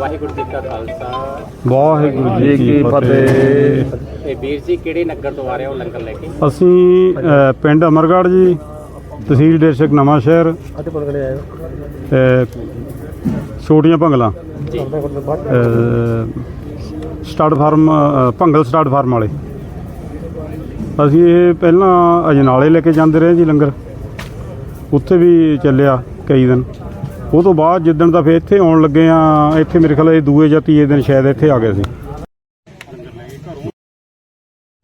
ਵਾਹਿਗੁਰੂ ਜੀ ਕਾ ਖਾਲਸਾ। ਵਾਹਿਗੁਰੂ ਜੀ ਕੀ ਫਤਿਹ। ਤੇ ਵੀਰ ਜੀ ਕਿਹੜੇ ਨਗਰ ਤੋਂ ਆ ਰਹੇ ਹੋ ਲੰਗਰ ਲੈ ਕੇ? ਅਸੀਂ ਅ, ਪਿੰਡ ਅਮਰਗੜ੍ਹ ਜੀ ਤਹਿਸੀਲ ਡਿਸਟ੍ਰਿਕਟ ਨਵਾਂ ਸ਼ਹਿਰ। ਅ, ਛੋਟੀਆਂ ਭੰਗਲਾਂ। ਜੀ। ਸਟਾਰਟ ਫਾਰਮ ਅ, ਭੰਗਲ ਸਟਾਰਟ ਫਾਰਮ ਵਾਲੇ। ਅਸੀਂ ਇਹ ਪਹਿਲਾਂ ਅਜਨਾਲੇ ਲੈ ਕੇ ਜਾਂਦੇ ਰਹੇ ਜੀ ਲੰਗਰ। ਉੱਥੇ ਵੀ ਚੱਲਿਆ ਕਈ ਦਿਨ। ਉਹ ਤੋਂ ਬਾਅਦ ਜਿੱਦਣ ਦਾ ਫੇ ਇੱਥੇ ਆਉਣ ਲੱਗੇ ਆ ਇੱਥੇ ਮੇਰੇ ਖਿਆਲ ਇਹ ਦੂਏ ਜਾਂ ਤੀਏ ਦਿਨ ਸ਼ਾਇਦ ਇੱਥੇ ਆ ਗਏ ਸੀ।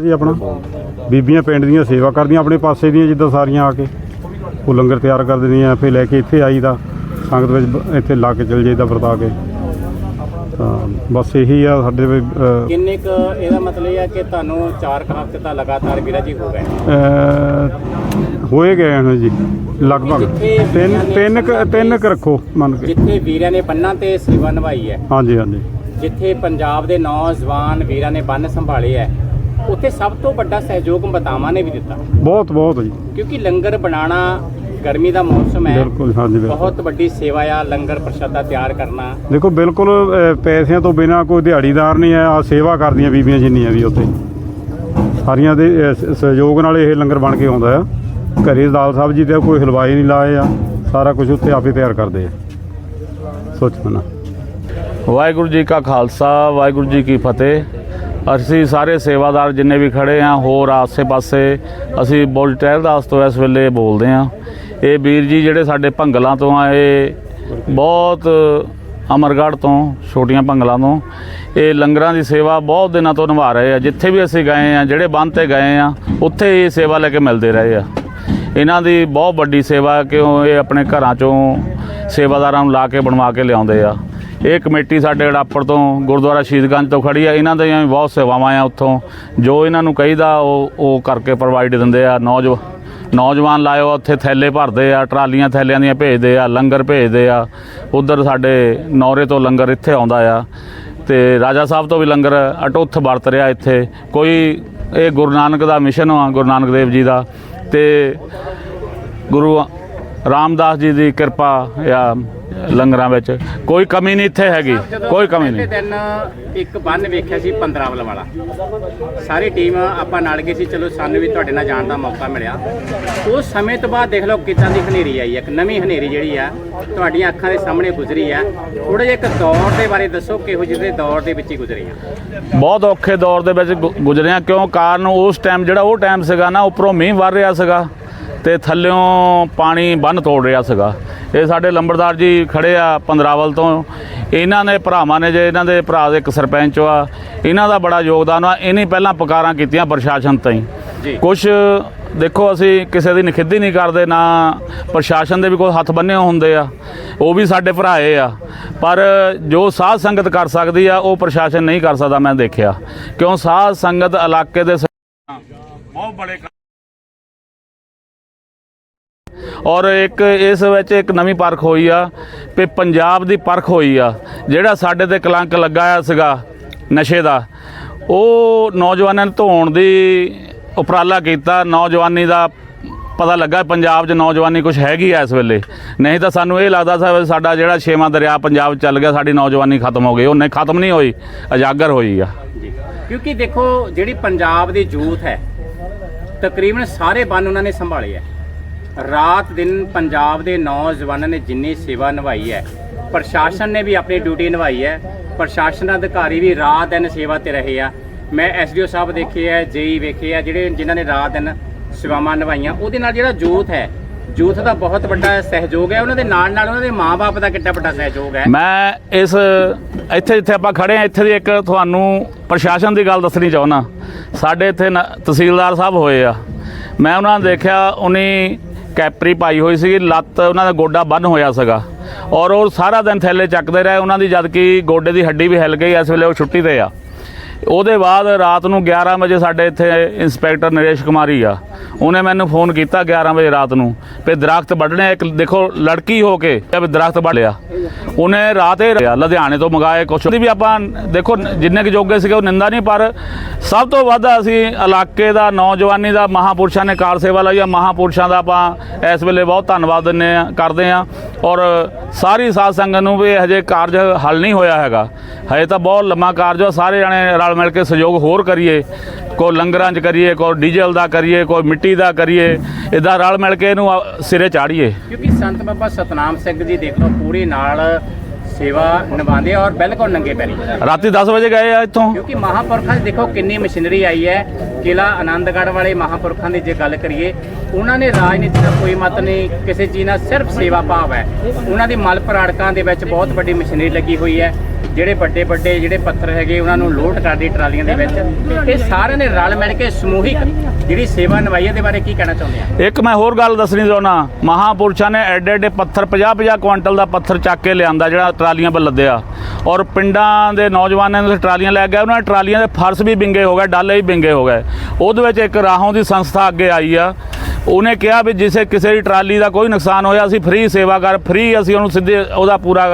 ਜੀ ਆਪਣਾ ਬੀਬੀਆਂ ਪਿੰਡ ਦੀਆਂ ਸੇਵਾ ਕਰਦੀਆਂ ਆਪਣੇ ਪਾਸੇ ਦੀਆਂ ਜਿੱਦਾਂ ਸਾਰੀਆਂ ਆ ਕੇ। ਉਹ ਲੰਗਰ ਤਿਆਰ ਕਰ ਦਿੰਦੀਆਂ ਫਿਰ ਲੈ ਕੇ ਇੱਥੇ ਆਈਦਾ। ਸੰਗਤ ਵਿੱਚ ਇੱਥੇ ਲਾ ਕੇ ਚਲ ਜਾਈਦਾ ਵਰਤਾ ਕੇ। ਤਾਂ ਬਸ ਇਹੀ ਆ ਸਾਡੇ ਵੀ, ਕਿੰਨੇ ਕ ਇਹਦਾ ਮਤਲਬ ਇਹ ਹੈ ਕਿ ਤੁਹਾਨੂੰ ਚਾਰ ਹਫ਼ਤੇ ਤਾਂ ਲਗਾਤਾਰ ਵੀਰਾ ਜੀ ਹੋ ਗਏ। ਹੋਏ ਗਏ ਹਨ ਜੀ ਲਗਭਗ। ਜਿੱਥੇ ਤਿੰਨ ਤਿੰਨ ਕੁ- ਤਿੰਨ ਕੁ ਰੱਖੋ ਮੰਨ ਕੇ। ਜਿੱਥੇ ਵੀਰਾਂ ਨੇ ਬੰਨਾਂ ਤੇ ਸੇਵਾ ਨਿਭਾਈ ਹੈ। ਹਾਂਜੀ ਹਾਂਜੀ। ਜਿੱਥੇ ਪੰਜਾਬ ਦੇ ਨੌਜਵਾਨ ਵੀਰਾਂ ਨੇ ਬੰਨ ਸੰਭਾਲੇ ਹੈ ਉੱਥੇ ਸਭ ਤੋਂ ਵੱਡਾ ਸਹਿਯੋਗ ਮਤਾਵਾਂ ਨੇ ਵੀ ਦਿੱਤਾ। ਬਹੁਤ ਬਹੁਤ ਜੀ। ਕਿਉਂਕਿ ਲੰਗਰ ਬਣਾਉਣਾ ਗਰਮੀ ਦਾ ਮੌਸਮ ਹੈ। ਬਿਲਕੁਲ ਹਾਂਜੀ ਬਿਲਕੁਲ। ਬਹੁਤ ਵੱਡੀ ਸੇਵਾ ਆ ਲੰਗਰ ਪ੍ਰਸ਼ਾਦਾ ਤਿਆਰ ਕਰਨਾ। ਦੇਖੋ ਬਿਲਕੁਲ ਪੈਸਿਆਂ ਤੋਂ ਬਿਨਾ ਕੋਈ ਦਿਹਾੜੀਦਾਰ ਨਹੀਂ ਹੈ ਆ ਸੇਵਾ ਕਰਦੀਆਂ ਬੀਬੀਆਂ ਜਿੰਨੀਆਂ ਵੀ ਉੱਥੇ। ਸਾਰੀਆਂ ਦੇ ਸ- ਸਹਿਯੋਗ ਨਾਲ ਇਹ ਲੰਗਰ ਬਣ ਕੇ ਆਉਂਦਾ ਆ। ਘਰੇ ਦਾਲ ਸਬਜ਼ੀ ਤੇ ਕੋਈ ਹਲਵਾਈ ਨਹੀਂ ਲਾਏ ਆ, ਸਾਰਾ ਕੁਝ ਉੱਥੇ ਆਪੇ ਤਿਆਰ ਕਰਦੇ ਆ। ਸੋਚ ਮਨਾ। ਵਾਹਿਗੁਰੂ ਜੀ ਕਾ ਖਾਲਸਾ, ਵਾਹਿਗੁਰੂ ਜੀ ਕੀ ਫਤਿਹ। ਅਸੀਂ ਸਾਰੇ ਸੇਵਾਦਾਰ ਜਿੰਨੇ ਵੀ ਖੜੇ ਆ, ਹੋਰ ਆਸੇ-ਪਾਸੇ ਅਸੀਂ ਬੁੱਲ ਟਹਿਲਦਾਸ ਤੋਂ ਇਸ ਵੇਲੇ ਬੋਲਦੇ ਆ। ਇਹ ਵੀਰ ਜੀ ਜਿਹੜੇ ਸਾਡੇ ਭੰਗਲਾਂ ਤੋਂ ਆ, ਇਹ ਬਹੁਤ ਅਮਰਗੜ੍ਹ ਤੋਂ, ਛੋਟੀਆਂ ਭੰਗਲਾਂ ਤੋਂ। ਇਹ ਲੰਗਰਾਂ ਦੀ ਸੇਵਾ ਬਹੁਤ ਦਿਨਾਂ ਤੋਂ ਨਿਭਾ ਰਹੇ ਆ। ਜਿੱਥੇ ਵੀ ਅਸੀਂ ਗਏ ਆ, ਜਿਹੜੇ ਬੰਦ ਤੇ ਗਏ ਆ, ਉੱਥੇ ਹੀ ਸੇਵਾ ਲੈ ਕੇ ਮਿਲਦੇ ਰਹੇ ਆ। ਇਹਨਾਂ ਦੀ ਬਹੁਤ ਵੱਡੀ ਸੇਵਾ ਕਿਉਂ ਇਹ ਆਪਣੇ ਘਰਾਂ ਚੋਂ ਸੇਵਾਦਾਰਾਂ ਨੂੰ ਲਾ ਕੇ ਬਣਵਾ ਕੇ ਲਿਆਉਂਦੇ ਆ। ਇਹ ਕਮੇਟੀ ਸਾਡੇ ਅੜਾਪੜ ਤੋਂ ਗੁਰਦੁਆਰਾ ਸ਼ਹੀਦਗੰਜ ਤੋਂ ਖੜੀ ਆ। ਇਹਨਾਂ ਦੀਆਂ ਵੀ ਬਹੁਤ ਸੇਵਾਵਾਂ ਆ ਉੱਥੋਂ। ਜੋ ਇਹਨਾਂ ਨੂੰ ਕਹੀਦਾ, ਉਹ ਉਹ ਕਰਕੇ ਪ੍ਰੋਵਾਈਡ ਦਿੰਦੇ ਆ। ਨੌਜਵਾਨ ਨੌਜਵਾਨ ਲਾਇਓ, ਉੱਥੇ ਥੈਲੇ ਭਰਦੇ ਆ, ਟਰਾਲੀਆਂ ਥੈਲਿਆਂ ਦੀਆਂ ਭੇਜਦੇ ਆ, ਲੰਗਰ ਭੇਜਦੇ ਆ। ਉਧਰ ਸਾਡੇ ਨੌਰੇ ਤੋਂ ਲੰਗਰ ਇੱਥੇ ਆਉਂਦਾ ਆ। ਤੇ ਰਾਜਾ ਸਾਹਿਬ ਤੋਂ ਵੀ ਲੰਗਰ ਅਟੁੱਥ ਵਰਤ ਰਿਹਾ ਇੱਥੇ। ਕੋਈ, ਇਹ ਗੁਰੂ ਨਾਨਕ ਦਾ ਮਿਸ਼ਨ ਆ, ਗੁਰੂ ਨਾਨਕ ਦੇਵ ਜੀ ਦਾ। ਤੇ ਗੁਰੂ ਰਾਮਦਾਸ ਜੀ ਦੀ ਕਿਰਪਾ ਜਾਂ ਲੰਗਰਾਂ ਵਿੱਚ। ਕੋਈ ਕਮੀ ਨਹੀਂ ਇੱਥੇ ਹੈਗੀ ਕੋਈ ਕਮੀ ਨਹੀਂ। ਦਿਨ ਇੱਕ ਬੰਨ ਵੇਖਿਆ ਸੀ 15 ਵਲ। ਵਾਲਾ ਸਾਰੀ ਟੀਮ ਆਪਾਂ ਨਾਲ ਗਏ ਸੀ ਚਲੋ ਸਾਨੂੰ ਵੀ ਤੁਹਾਡੇ ਨਾਲ ਜਾਣ ਦਾ ਮੌਕਾ ਮਿਲਿਆ। ਉਸ ਸਮੇਂ ਤੋਂ ਬਾਅਦ ਦੇਖ ਲਓ ਕਿੱਦਾਂ ਦੀ ਹਨੇਰੀ ਆਈ ਇੱਕ ਨਵੀਂ ਹਨੇਰੀ ਜਿਹੜੀ ਆ ਤੁਹਾਡੀਆਂ ਅੱਖਾਂ ਦੇ ਸਾਹਮਣੇ ਗੁਜ਼ਰੀ ਆ ਥੋੜਾ ਜਿਹਾ ਇੱਕ ਦੌਰ ਦੇ ਬਾਰੇ ਦੱਸੋ ਕਿਹੋ ਜਿਹੇ ਦੌਰ ਦੇ ਵਿੱਚ ਹੀ ਗੁਜ਼ਰੀ ਆ ਬਹੁਤ ਔਖੇ ਦੌਰ ਦੇ ਵਿੱਚ ਗੁ- ਗੁਜ਼ਰਿਆ ਕਿਉਂ? ਕਾਰਨ ਉਸ ਟਾਈਮ ਜਿਹੜਾ ਉਹ ਟਾਈਮ ਸੀਗਾ ਨਾ ਉੱਪਰੋਂ ਮੀਂਹ ਵਰ ਰਿਹਾ ਸੀਗਾ। ਤੇ ਥੱਲਿਓਂ ਪਾਣੀ ਬੰਨ ਤੋੜ ਰਿਹਾ ਸੀਗਾ। ਇਹ ਸਾਡੇ ਲੰਬੜਦਾਰ ਜੀ ਖੜੇ ਆ ਪੰਦਰਾਵਲ ਤੋਂ। ਇਹਨਾਂ ਨੇ ਭਰਾਵਾਂ ਨੇ ਜੇ ਇਹਨਾਂ ਦੇ ਭਰਾ ਦੇ ਇੱਕ ਸਰਪੰਚ ਆ ਇਹਨਾਂ ਦਾ ਬੜਾ ਯੋਗਦਾਨ ਆ। ਇਹਨੇ ਪਹਿਲਾਂ ਪੁਕਾਰਾਂ ਕੀਤੀਆਂ ਪ੍ਰਸ਼ਾਸਨ ਤਾਈਂ। ਜੀ। ਕੁਝ ਦੇਖੋ ਅਸੀਂ ਕਿਸੇ ਦੀ ਨਿਖਿੱਧੀ ਨਹੀਂ ਕਰਦੇ ਨਾ ਪ੍ਰਸ਼ਾਸਨ ਦੇ ਵੀ ਕੋਈ ਹੱਥ ਬੰਨੇ ਹੁੰਦੇ ਆ। ਉਹ ਵੀ ਸਾਡੇ ਭਰਾਏ ਆ। ਪਰ ਜੋ ਸਾਧ ਸੰਗਤ ਕਰ ਸਕਦੀ ਆ ਉਹ ਪ੍ਰਸ਼ਾਸਨ ਨਹੀਂ ਕਰ ਸਕਦਾ ਮੈਂ ਦੇਖਿਆ। ਕਿਉਂ? ਸਾਧ ਸੰਗਤ ਇਲਾਕੇ ਦੇ ਬਹੁਤ ਬੜੇ ਔਰ ਇੱਕ ਇਸ ਵਿੱਚ ਇੱਕ ਨਵੀਂ ਪਰਖ ਹੋਈ ਆ ਕਿ ਪੰਜਾਬ ਦੀ ਪਰਖ ਹੋਈ ਆ, ਜਿਹੜਾ ਸਾਡੇ ਤੇ ਕਲੰਕ ਲੱਗਾ ਸੀਗਾ ਨਸ਼ੇ ਦਾ, ਉਹ ਨੌਜਵਾਨਾਂ ਨੂੰ ਧੋਣ ਦੀ ਉਪਰਾਲਾ ਕੀਤਾ, ਨੌਜਵਾਨੀ ਦਾ ਪਤਾ ਲੱਗਾ ਪੰਜਾਬ 'ਚ ਨੌਜਵਾਨੀ ਕੁਝ ਹੈਗੀ ਆ ਇਸ ਵੇਲੇ। ਨਹੀਂ ਤਾਂ ਸਾਨੂੰ ਇਹ ਲੱਗਦਾ ਸੀ ਸਾਡਾ ਜਿਹੜਾ ਛੇਵਾਂ ਦਰਿਆ ਪੰਜਾਬ ਚੱਲ ਗਿਆ, ਸਾਡੀ ਨੌਜਵਾਨੀ ਖਤਮ ਹੋ ਗਈ ਉਹਨੇ ਖਤਮ ਨਹੀਂ ਹੋਈ ਅਜਾਗਰ ਹੋਈ ਆ। ਕਿਉਂਕਿ ਦੇਖੋ, ਜਿਹੜੀ ਪੰਜਾਬ ਦੀ ਯੂਥ ਹੈ, ਤਕਰੀਬਨ ਸਾਰੇ ਬੰਨ ਉਹਨਾਂ ਨੇ ਸੰਭਾਲੇ ਹੈ ਰਾਤ ਦਿਨ ਪੰਜਾਬ ਦੇ ਨੌਜਵਾਨਾਂ ਨੇ ਜਿੰਨੀ ਸੇਵਾ ਨਿਭਾਈ ਹੈ, ਪ੍ਰਸ਼ਾਸਨ ਨੇ ਵੀ ਆਪਣੀ ਡਿਊਟੀ ਨਿਭਾਈ ਹੈ, ਪ੍ਰਸ਼ਾਸਨ ਅਧਿਕਾਰੀ ਵੀ ਰਾਤ ਦਿਨ ਸੇਵਾ ਤੇ ਰਹੇ ਆ। ਮੈਂ ਐਸਡੀਓ ਸਾਹਿਬ ਦੇਖੇ ਆ, ਜੇਈ ਵੇਖੇ ਆ, ਜਿਹੜੇ ਜਿਨ੍ਹਾਂ ਨੇ ਰਾਤ ਦਿਨ ਸੇਵਾਵਾਂ ਨਿਭਾਈਆਂ, ਉਹਦੇ ਨਾਲ ਜਿਹੜਾ ਯੂਥ ਹੈ ਯੂਥ ਦਾ ਬਹੁਤ ਵੱਡਾ ਸਹਿਯੋਗ ਹੈ, ਉਹਨਾਂ ਦੇ ਨਾਲ ਨਾਲ ਉਹਨਾਂ ਦੇ ਮਾਪੇ ਦਾ ਕਿੰਨਾ ਵੱਡਾ ਸਹਿਯੋਗ ਹੈ। ਮੈਂ ਇਸ ਇੱਥੇ ਜਿੱਥੇ ਆਪਾਂ ਖੜੇ ਆ, ਇੱਥੇ ਦੀ ਇੱਕ ਤੁਹਾਨੂੰ ਪ੍ਰਸ਼ਾਸਨ ਦੀ ਗੱਲ ਦੱਸਣੀ ਚਾਹੁੰਦਾ। ਸਾਡੇ ਇੱਥੇ ਨ- ਤਹਿਸੀਲਦਾਰ ਸਾਹਿਬ ਹੋਏ ਆ। ਮੈਂ ਉਹਨਾਂ ਨੂੰ ਦੇਖਿਆ, ਉਨੀ ਕੈਪਰੀ ਪਾਈ ਹੋਈ ਸੀਗੀ, ਲੱਤ ਉਹਨਾਂ ਦਾ ਗੋਡਾ ਬੰਨ ਹੋਇਆ ਸੀਗਾ। ਔਰ ਉਹ ਸਾਰਾ ਦਿਨ ਥੈਲੇ ਚੱਕਦੇ ਰਹੇ, ਉਹਨਾਂ ਦੀ ਜਦ ਕਿ ਗੋਡੇ ਦੀ ਹੱਡੀ ਵੀ ਹਿੱਲ ਗਈ, ਇਸ ਵੇਲੇ ਉਹ ਛੁੱਟੀ ਤੇ ਆ। ਉਹਦੇ ਬਾਅਦ ਰਾਤ ਨੂੰ 11 ਵਜੇ ਸਾਡੇ ਇੱਥੇ ਇੰਸਪੈਕਟਰ ਨਰੇਸ਼ ਕੁਮਾਰੀ ਆ। ਉਹਨੇ ਮੈਨੂੰ ਫੋਨ ਕੀਤਾ 11 ਵਜੇ ਰਾਤ ਨੂੰ, ਵੀ ਦਰਖਤ ਵੱਢਣੇ ਇੱਕ ਦੇਖੋ ਲੜਕੀ ਹੋ ਕੇ, ਵੀ ਦਰਖਤ ਵੱਢ ਲਿਆ। ਉਹਨੇ ਰਾਤ ਹੀ ਲੁਧਿਆਣੇ ਤੋਂ ਮੰਗਾਏ ਕੁਛ। ਉਹਦੀ ਵੀ ਆਪਾਂ ਦੇਖੋ, ਜਿੰਨੇ ਕੁ ਜੋਗੇ ਸੀਗੇ ਉਹ ਨਿੰਦਾ ਨਹੀਂ, ਪਰ ਸਭ ਤੋਂ ਵੱਧ ਅਸੀਂ ਇਲਾਕੇ ਦਾ ਨੌਜਵਾਨੀ ਦਾ ਮਹਾਪੁਰਸ਼ਾਂ ਨੇ ਕਾਰ ਸੇਵਾ ਲਈ ਆ। ਮਹਾਪੁਰਸ਼ਾਂ ਦਾ ਆਪਾਂ ਇਸ ਵੇਲੇ ਬਹੁਤ ਧੰਨਵਾਦ ਦਿੰਨੇ ਆ, ਕਰਦੇ ਆ। ਔਰ ਸਾਰੀ ਸਾਧ ਸੰਗਤ ਨੂੰ ਵੀ ਹਜੇ ਕਾਰਜ ਹੱਲ ਨਹੀਂ ਹੋਇਆ ਹੈਗਾ। ਹਜੇ ਤਾਂ ਬਹੁਤ ਲੰਮਾ ਕਾਰਜ ਆ, ਸਾਰੇ ਜਣੇ ਰਲ ਮਿਲ ਕੇ ਸਹਿਯੋਗ ਹੋਰ ਕਰੀਏ ਕੋਈ ਲੰਗਰਾਂ 'ਚ ਕਰੀਏ ਕੋਈ ਡੀਜ਼ਲ ਦਾ ਕਰੀਏ ਕੋਈ ਮਿੱਟੀ ਦਾ ਕਰੀਏ ਇਦਾਂ ਰਲ ਮਿਲ ਕੇ ਇਹਨੂੰ ਸਿਰੇ ਚਾੜੀਏ। ਕਿਉਂਕਿ ਸੰਤ ਬਾਬਾ ਸਤਨਾਮ ਸਿੰਘ ਜੀ ਦੇਖ ਲਓ ਪੂਰੇ ਨਾਲ ਸੇਵਾ ਨਿਭਾਉਂਦੇ ਔਰ ਬਿਲਕੁਲ ਨੰਗੇ ਪੈਰੀ। ਰਾਤੀ 10 ਵਜੇ ਗਏ ਆ ਇੱਥੋਂ। ਕਿਉਂਕਿ ਮਹਾਪੁਰਖਾਂ ਦੇਖੋ ਕਿੰਨੀ ਮਸ਼ੀਨਰੀ ਆਈ ਹੈ ਕਿਲਾ ਆਨੰਦਗੜ੍ਹ ਵਾਲੇ ਮਹਾਪੁਰਖਾਂ ਦੀ ਜੇ ਗੱਲ ਕਰੀਏ ਉਹਨਾਂ ਨੇ ਰਾਜਨੀਤੀ ਦਾ ਕੋਈ ਮਤ ਨਹੀਂ ਕਿਸੇ ਚੀਜ਼ ਨਾਲ ਸਿਰਫ ਸੇਵਾ ਭਾਵ ਹੈ। ਉਹਨਾਂ ਦੀ ਮਲ ਪਰਾੜਕਾਂ ਦੇ ਵਿੱਚ ਬਹੁਤ ਵੱਡੀ ਮਸ਼ੀਨਰੀ ਲੱਗੀ ਹੋਈ ਹੈ। ਜਿਹੜੇ ਵੱਡੇ ਵੱਡੇ ਜਿਹੜੇ ਪੱਥਰ ਹੈਗੇ, ਉਹਨਾਂ ਨੂੰ ਲੋਡ ਕਰਦੀ ਟਰਾਲੀਆਂ ਦੇ ਵਿੱਚ। ਇਹ ਸਾਰਿਆਂ ਨੇ ਰਲ ਮਿਲ ਕੇ ਸਮੂਹਿਕ ਜਿਹੜੀ ਸੇਵਾ ਨਿਭਾਈ ਇਹਦੇ ਬਾਰੇ ਕੀ ਕਹਿਣਾ ਚਾਹੁੰਦੇ ਆ? ਇੱਕ ਮੈਂ ਹੋਰ ਗੱਲ ਦੱਸਣੀ ਚਾਹੁੰਦਾ, ਮਹਾਪੁਰਸ਼ਾਂ ਨੇ ਐਡੇ ਐਡੇ ਪੱਥਰ 50 50 ਕੁਇੰਟਲ ਦਾ ਪੱਥਰ ਚੱਕ ਕੇ ਲਿਆਂਦਾ, ਜਿਹੜਾ ਟਰਾਲੀਆਂ 'ਤੇ ਲੱਦਿਆ। ਔਰ ਪਿੰਡਾਂ ਦੇ ਨੌਜਵਾਨਾਂ ਨੂੰ ਟਰਾਲੀਆਂ ਲੈ ਗਏ, ਉਹਨਾਂ ਟਰਾਲੀਆਂ ਦੇ ਫਰਸ਼ ਵੀ ਵਿੰਗੇ ਹੋ ਗਏ, ਡਾਲੇ ਵੀ ਵਿੰਗੇ ਹੋ ਗਏ। ਉਹਦੇ ਵਿੱਚ ਇੱਕ ਰਾਹੋਂ ਦੀ ਸੰਸਥਾ ਅੱਗੇ ਆਈ ਆ ਉਹਨੇ ਕਿਹਾ ਵੀ ਜਿਸੇ ਕਿਸੇ ਦੀ ਟਰਾਲੀ ਦਾ ਕੋਈ ਨੁਕਸਾਨ ਹੋਇਆ, ਅਸੀਂ ਫ੍ਰੀ ਸੇਵਾ ਕਰ ਫ੍ਰੀ ਅਸੀਂ ਉਹਨੂੰ ਸਿੱਧੇ ਉਹਦਾ ਪੂਰਾ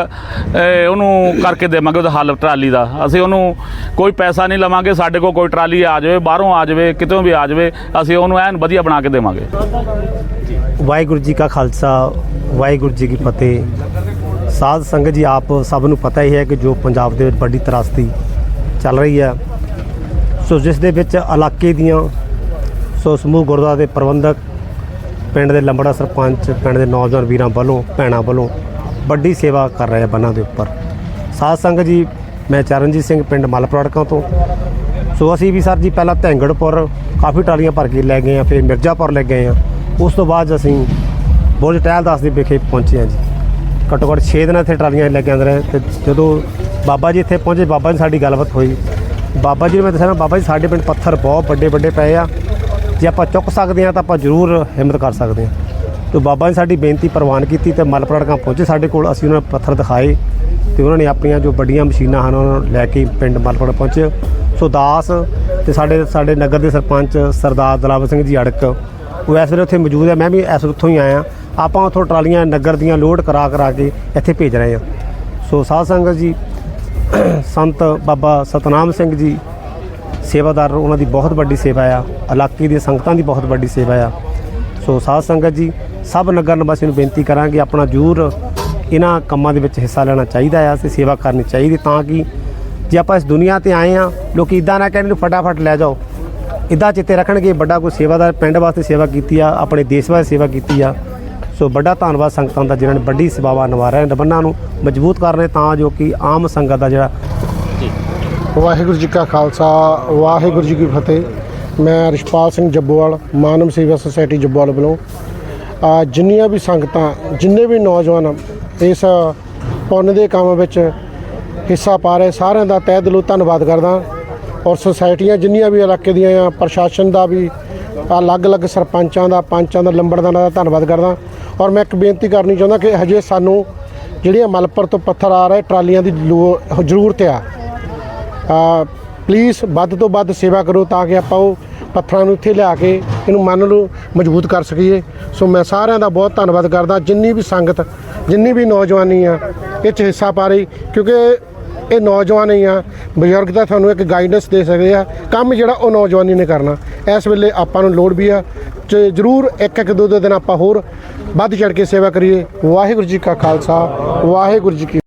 ਉਹਨੂੰ ਕਰਕੇ ਦੇਵਾਂਗੇ ਉਹਦਾ ਹੱਲ ਟਰਾਲੀ ਦਾ। ਅਸੀਂ ਉਹਨੂੰ ਕੋਈ ਪੈਸਾ ਨਹੀਂ ਲਵਾਂਗੇ, ਸਾਡੇ ਕੋਲ ਕੋਈ ਟਰਾਲੀ ਆ ਜਾਵੇ, ਬਾਹਰੋਂ ਆ ਜਾਵੇ, ਕਿਤੋਂ ਵੀ ਆ ਜਾਵੇ, ਅਸੀਂ ਉਹਨੂੰ ਐਨ ਵਧੀਆ ਬਣਾ ਕੇ ਦੇਵਾਂਗੇ। ਵਾਹਿਗੁਰੂ ਜੀ ਕਾ ਖਾਲਸਾ, ਵਾਹਿਗੁਰੂ ਜੀ ਕੀ ਫਤਿਹ। ਸਾਧ ਸੰਗਤ ਜੀ, ਆਪ ਸਭ ਨੂੰ ਪਤਾ ਹੀ ਹੈ ਕਿ ਜੋ ਪੰਜਾਬ ਦੇ ਵਿੱਚ ਵੱਡੀ ਤਰਾਸਦੀ ਚੱਲ ਰਹੀ ਹੈ, ਸੋ ਜਿਸ ਦੇ ਵਿੱਚ ਇਲਾਕੇ ਦੀਆਂ, ਸੋ ਸਮੂਹ ਗੁਰਦੁਆਰਾ ਦੇ ਪ੍ਰਬੰਧਕ ਪਿੰਡ ਦੇ ਲੰਬੜਾ ਸਰਪੰਚ, ਪਿੰਡ ਦੇ ਨੌਜਵਾਨ ਵੀਰਾਂ ਵੱਲੋਂ, ਭੈਣਾਂ ਵੱਲੋਂ ਵੱਡੀ ਸੇਵਾ ਕਰ ਰਹੇ ਆ ਬੰਨਾਂ ਦੇ ਉੱਪਰ। ਸਾਧ ਸੰਗਤ ਜੀ, ਮੈਂ ਚਰਨਜੀਤ ਸਿੰਘ ਪਿੰਡ ਮਲਪੜਕਾਂ ਤੋਂ। ਸੋ ਅਸੀਂ ਵੀ ਸਰ ਜੀ ਪਹਿਲਾਂ ਧੈਂਗੜਪੁਰ ਕਾਫੀ ਟਰਾਲੀਆਂ ਭਰ ਕੇ ਲੈ ਗਏ ਆ, ਫਿਰ ਮਿਰਜ਼ਾਪੁਰ ਲੈ ਗਏ ਆ। ਉਸ ਤੋਂ ਬਾਅਦ ਅਸੀਂ ਬੁਰਜ ਟਹਿਲ ਦਾਸ ਦੇ ਵਿਖੇ ਪਹੁੰਚੇ ਆ ਜੀ। ਘੱਟੋ ਘੱਟ 6 ਦਿਨਾਂ ਇੱਥੇ ਟਰਾਲੀਆਂ ਲੈ ਕੇ ਆਂਦੇ ਰਹੇ ਤੇ ਜਦੋਂ ਬਾਬਾ ਜੀ ਇੱਥੇ ਪਹੁੰਚੇ, ਬਾਬਾ ਜੀ ਸਾਡੀ ਗੱਲਬਾਤ ਹੋਈ। ਬਾਬਾ ਜੀ ਨੂੰ ਮੈਂ ਦੱਸਿਆ ਨਾ, ਬਾਬਾ ਜੀ ਸਾਡੇ ਪਿੰਡ ਪੱਥਰ ਬਹੁਤ ਵੱਡੇ ਵੱਡੇ ਪਏ ਆ। ਜੇ ਆਪਾਂ ਚੁੱਕ ਸਕਦੇ ਹਾਂ ਤਾਂ ਆਪਾਂ ਜ਼ਰੂਰ ਹਿੰਮਤ ਕਰ ਸਕਦੇ ਹਾਂ। ਤੇ ਬਾਬਾ ਨੇ ਸਾਡੀ ਬੇਨਤੀ ਪ੍ਰਵਾਨ ਕੀਤੀ ਤੇ ਮਲਪੜਕਾਂ ਪਹੁੰਚੇ ਸਾਡੇ ਕੋਲ। ਅਸੀਂ ਉਹਨਾਂ ਨੂੰ ਪੱਥਰ ਦਿਖਾਏ ਤੇ ਉਹਨਾਂ ਨੇ ਆਪਣੀਆਂ ਜੋ ਵੱਡੀਆਂ ਮਸ਼ੀਨਾਂ ਹਨ, ਉਹਨਾਂ ਨੂੰ ਲੈ ਕੇ ਪਿੰਡ ਮਲਪੜ ਪਹੁੰਚੇ। ਸੋ ਦਾਸ ਤੇ ਸਾਡੇ ਸਾਡੇ ਨਗਰ ਦੇ ਸਰਪੰਚ ਸਰਦਾਰ ਦਲਾਵਰ ਸਿੰਘ ਜੀ ਅੜਕ, ਉਹ ਇਸ ਵੇਲੇ ਉੱਥੇ ਮੌਜੂਦ ਹੈ। ਮੈਂ ਵੀ ਇਸ ਉੱਥੋਂ ਹੀ ਆਇਆ। ਆਪਾਂ ਉੱਥੋਂ ਟਰਾਲੀਆਂ ਨਗਰ ਦੀਆਂ ਲੋਡ ਕਰਾ ਕਰਾ ਕੇ ਇੱਥੇ ਭੇਜ ਰਹੇ ਹਾਂ। ਸੋ ਸਾਧ ਸੰਗਤ ਜੀ, ਸੰਤ ਬਾਬਾ ਸਤਨਾਮ ਸਿੰਘ ਜੀ ਸੇਵਾਦਾਰ ਉਹਨਾਂ ਦੀ ਬਹੁਤ ਵੱਡੀ ਸੇਵਾ ਆ, ਇਲਾਕੇ ਦੀਆਂ ਸੰਗਤਾਂ ਦੀ ਬਹੁਤ ਵੱਡੀ ਸੇਵਾ ਆ। ਸੋ ਸਾਧ ਸੰਗਤ ਜੀ, ਸਭ ਨਗਰ ਨਿਵਾਸੀਆਂ ਨੂੰ ਬੇਨਤੀ ਕਰਾਂਗੇ ਆਪਣਾ ਜ਼ਰੂਰ ਇਹਨਾਂ ਕੰਮਾਂ ਦੇ ਵਿੱਚ ਹਿੱਸਾ ਲੈਣਾ ਚਾਹੀਦਾ ਆ ਤੇ ਸੇਵਾ ਕਰਨੀ ਚਾਹੀਦੀ ਤਾਂ ਕਿ ਜੇ ਆਪਾਂ ਇਸ ਦੁਨੀਆ ਤੇ ਆਏ ਆ, ਲੋਕੀ ਇਦਾਂ ਨਾ ਕਹਿਣ ਨੂੰ ਫਟਾਫਟ ਲੈ ਜਾਓ। ਇਦਾਂ ਚਿੱਤੇ ਰੱਖਣਗੇ ਵੱਡਾ ਕੋਈ ਸੇਵਾਦਾਰ ਪਿੰਡ ਵਾਸਤੇ ਸੇਵਾ ਕੀਤੀ ਆ, ਆਪਣੇ ਦੇਸ਼ ਵਾਸਤੇ ਸੇਵਾ ਕੀਤੀ ਆ। ਸੋ ਵੱਡਾ ਧੰਨਵਾਦ ਸੰਗਤਾਂ ਦਾ ਜਿਨ੍ਹਾਂ ਨੇ ਵੱਡੀ ਸੇਵਾਵਾਂ ਨਿਭਾ ਰਹੇ ਨੇ ਬੰਨਾਂ ਨੂੰ ਮਜ਼ਬੂਤ ਕਰ ਰਹੇ ਤਾਂ ਜੋ ਕਿ ਆਮ ਸੰਗਤ ਦਾ ਜਿਹੜਾ ਵਾਹਿਗੁਰੂ ਜੀ ਕਾ ਖਾਲਸਾ, ਵਾਹਿਗੁਰੂ ਜੀ ਕੀ ਫਤਿਹ। ਮੈਂ ਰਿਸ਼ਪਾਲ ਸਿੰਘ ਜੱਬੋਵਾਲ, ਮਾਨਵ ਸੇਵਾ ਸੁਸਾਇਟੀ ਜੱਬੋਵਾਲ ਵੱਲੋਂ। ਜਿੰਨੀਆਂ ਵੀ ਸੰਗਤਾਂ, ਜਿੰਨੇ ਵੀ ਨੌਜਵਾਨ ਇਸ ਪੁੰਨ ਦੇ ਕੰਮ ਵਿੱਚ ਹਿੱਸਾ ਪਾ ਰਹੇ, ਸਾਰਿਆਂ ਦਾ ਤਹਿ ਦਿਲੋਂ ਧੰਨਵਾਦ ਕਰਦਾ। ਔਰ ਸੁਸਾਇਟੀਆਂ ਜਿੰਨੀਆਂ ਵੀ ਇਲਾਕੇ ਦੀਆਂ ਆ, ਪ੍ਰਸ਼ਾਸਨ ਦਾ ਵੀ ਅਲੱਗ-ਅਲੱਗ ਸਰਪੰਚਾਂ ਦਾ, ਪੰਚਾਂ ਦਾ ਲੰਬੜਦਾਰਾਂ ਦਾ ਧੰਨਵਾਦ ਕਰਦਾ। ਔਰ ਮੈਂ ਇੱਕ ਬੇਨਤੀ ਕਰਨੀ ਚਾਹੁੰਦਾ ਕਿ ਹਜੇ ਸਾਨੂੰ ਜਿਹੜੀਆਂ ਮਲਪੁਰ ਤੋਂ ਪੱਥਰ ਆ ਰਹੇ ਟਰਾਲੀਆਂ ਦੀ ਲੋ- ਜ਼ਰੂਰਤ ਆ ਪਲੀਜ਼ ਵੱਧ ਤੋਂ ਵੱਧ ਸੇਵਾ ਕਰੋ ਤਾਂ ਕਿ ਆਪਾਂ ਉਹ ਪੱਥਰਾਂ ਨੂੰ ਇੱਥੇ ਲਿਆ ਕੇ ਇਹਨੂੰ ਮਨ ਨੂੰ ਮਜ਼ਬੂਤ ਕਰ ਸਕੀਏ। ਸੋ ਮੈਂ ਸਾਰਿਆਂ ਦਾ ਬਹੁਤ ਧੰਨਵਾਦ ਕਰਦਾ। ਜਿੰਨੀ ਵੀ ਸੰਗਤ, ਜਿੰਨੀ ਵੀ ਨੌਜਵਾਨੀ ਆ, ਇਹ 'ਚ ਹਿੱਸਾ ਪਾ ਰਹੀ, ਕਿਉਂਕਿ ਇਹ ਨੌਜਵਾਨ ਹੀ ਆ, ਬਜ਼ੁਰਗ ਤਾਂ ਤੁਹਾਨੂੰ ਇੱਕ ਗਾਈਡੈਂਸ ਦੇ ਸਕਦੇ ਆ, ਕੰਮ ਜਿਹੜਾ ਉਹ ਨੌਜਵਾਨੀ ਨੇ ਕਰਨਾ। ਇਸ ਵੇਲੇ ਆਪਾਂ ਨੂੰ ਲੋੜ ਵੀ ਆ, ਤੇ ਜ਼ਰੂਰ ਇੱਕ ਇੱਕ ਦੋ ਦੋ ਦਿਨ ਆਪਾਂ ਹੋਰ ਵੱਧ ਚੜ ਕੇ ਸੇਵਾ ਕਰੀਏ। ਵਾਹਿਗੁਰੂ ਜੀ ਕਾ ਖਾਲਸਾ, ਵਾਹਿਗੁਰੂ ਜੀ ਕੀ